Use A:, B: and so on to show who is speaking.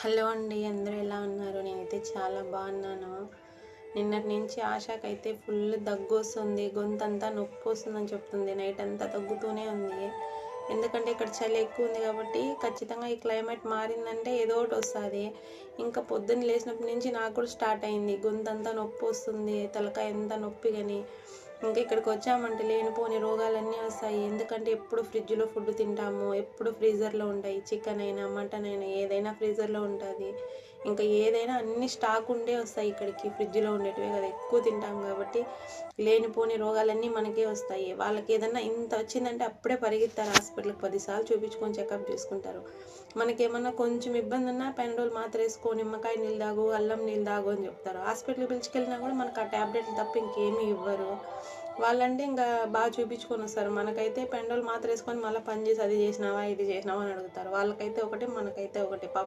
A: Hello అండి అందరూ ఎలా ఉన్నారు? నేనైతే చాలా బాగున్నాను. నిన్నటి నుంచి ఆశాకైతే ఫుల్ దగ్గు వస్తుంది గొంతంతా నొప్పి వస్తుందని చెప్తుంది. నైట్ అంతా తగ్గుతూనే ఉంది. ఎందుకంటే ఇక్కడ చలి ఎక్కువ ఉంది కాబట్టి ఖచ్చితంగా ఈ క్లైమేట్ మారిందంటే ఏదో ఒకటి వస్తుంది. ఇంకా పొద్దున్న లేచినప్పటి నుంచి నాకు కూడా స్టార్ట్ అయింది. గొంతంతా నొప్పి వస్తుంది తలకాయ ఎంత నొప్పి కానీ ఇంకా ఇక్కడికి వచ్చామంటే లేనిపోని రోగాలన్నీ వస్తాయి. ఎందుకంటే ఎప్పుడు ఫ్రిడ్జ్లో ఫుడ్ తింటాము ఎప్పుడు ఫ్రీజర్లో ఉంటాయి. చికెన్ అయినా మటన్ అయినా ఏదైనా ఫ్రీజర్లో ఉంటుంది. ఇంకా ఏదైనా అన్ని స్టాక్ ఉండే వస్తాయి ఇక్కడికి ఫ్రిడ్జ్లో ఉండేటివే కదా ఎక్కువ తింటాం కాబట్టి లేనిపోని రోగాలన్నీ మనకే వస్తాయి. వాళ్ళకి ఏదన్నా ఇంత వచ్చిందంటే అప్పుడే పరిగెత్తారు హాస్పిటల్కి పదిసార్లు చూపించుకొని చెకప్ చేసుకుంటారు. మనకేమన్నా కొంచెం ఇబ్బంది ఉన్నా పెండోల్ మాత్ర వేసుకో నిమ్మకాయ నీళ్ళు తాగు అల్లం నీళ్ళు తాగు అని చెప్తారు. హాస్పిటల్కి పిలిచుకెళ్ళినా కూడా మనకు ఆ ట్యాబ్లెట్లు తప్ప ఇంకేమీ ఇవ్వరు. వాళ్ళంటే ఇంకా బాగా చూపించుకొని వస్తారు. మనకైతే పెండోలు మాత్ర వేసుకొని మళ్ళీ పని చేసి అది చేసినావా ఇది చేసినావా అని అడుగుతారు. వాళ్ళకైతే ఒకటి మనకైతే ఒకటి.